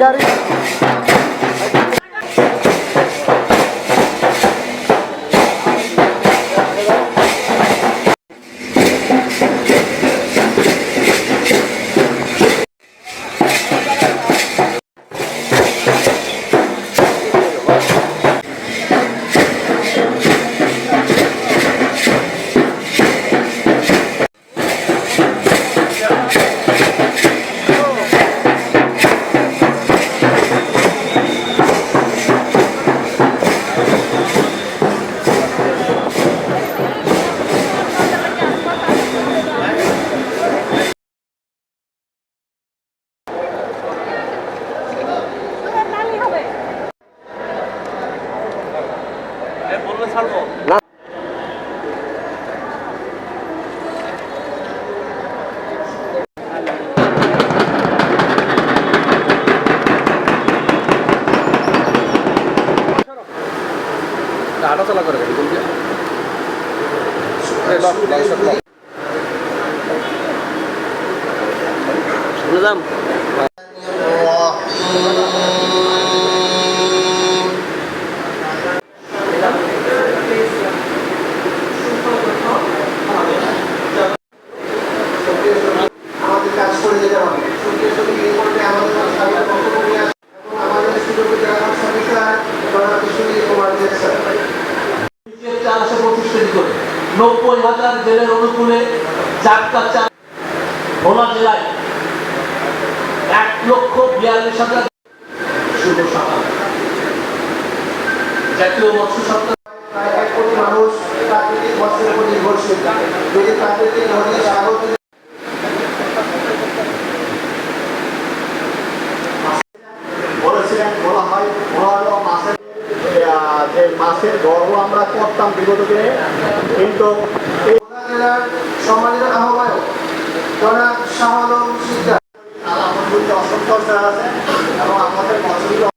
gari গাড়ি হাঁটাচলা করে গাড়ি বলবি বুঝলাম নব্বই হাজার জেলের অনুকূলে চারটা চার ভোলা জেলায় এক লক্ষ বিয়াল্লিশ হাজার শুভ সকাল। জাতীয় মৎস্য সপ্তাহ। প্রায় এক কোটি মানুষ প্রাকৃতিক বস্ত্রের উপর নির্ভরশীল। যদি প্রাকৃতিক নদী সাগর যে মাছের গর্ব আমরা করতাম বিগত দিনে। কিন্তু জেলার সম্মানিত আহ্বায়ক জনাব শাহ অসংখ্য আছে